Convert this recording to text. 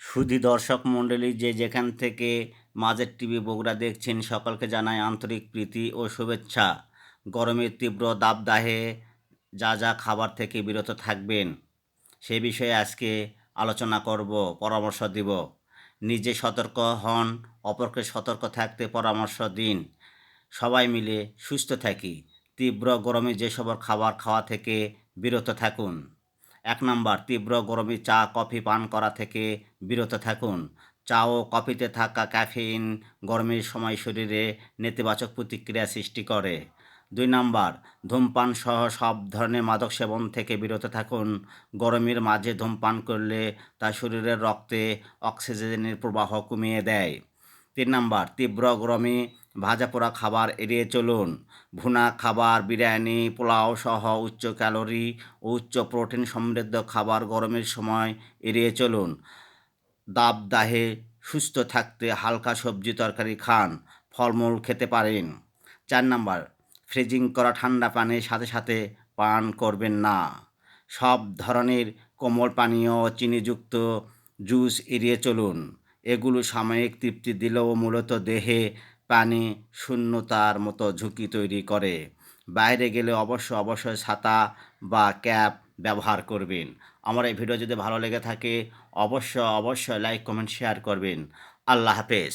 সুধী দর্শক মণ্ডলী যে যেখান থেকে মাঝের টিভি বগুড়া দেখছেন, সকলকে জানায় আন্তরিক প্রীতি ও শুভেচ্ছা। গরমের তীব্র দাবদাহে যা যা খাবার থেকে বিরত থাকবেন, সে বিষয়ে আজকে আলোচনা করব, পরামর্শ দিব। নিজে সতর্ক হন, অপরকে সতর্ক থাকতে পরামর্শ দিন। সবাই মিলে সুস্থ থাকি। তীব্র গরমে যেসব খাবার খাওয়া থেকে বিরত থাকুন। এক নম্বর, তীব্র গরমে চা, কফি পান করা থেকে বিরত থাকুন। চা ও কফিতে থাকা ক্যাফিন গরমের সময় শরীরে নেতিবাচক প্রতিক্রিয়া সৃষ্টি করে। দুই নাম্বার, ধূমপান সহ সব ধরনের মাদক সেবন থেকে বিরত থাকুন। গরমের মাঝে ধূমপান করলে তা শরীরের রক্তে অক্সিজেনের প্রবাহ কমিয়ে দেয়। তিন নাম্বার, তীব্র গরমে ভাজা পোড়া খাবার এড়িয়ে চলুন। ভুনা খাবার, বিরিয়ানি, পোলাও সহ উচ্চ ক্যালোরি ও উচ্চ প্রোটিন সমৃদ্ধ খাবার গরমের সময় এড়িয়ে চলুন। দাবদাহে সুস্থ থাকতে হালকা সবজি তরকারি খান, ফলমূল খেতে পারেন। চার নাম্বার, ফ্রিজিং করা ঠান্ডা পানির সাথে সাথে পান করবেন না। সব ধরনের কোমল পানীয় চিনিযুক্ত জুস এড়িয়ে চলুন। এগুলো সাময়িক তৃপ্তি দিলেও মূলত দেহে পানি শূন্যতার মতো ঝুঁকি তৈরি করে। বাইরে গেলে অবশ্য অবশ্যই ছাতা বা ক্যাপ ব্যবহার করবেন। আমার এই ভিডিও যদি ভালো লেগে থাকে, অবশ্য অবশ্যই লাইক, কমেন্ট, শেয়ার করবেন। আল্লাহ হাফেজ।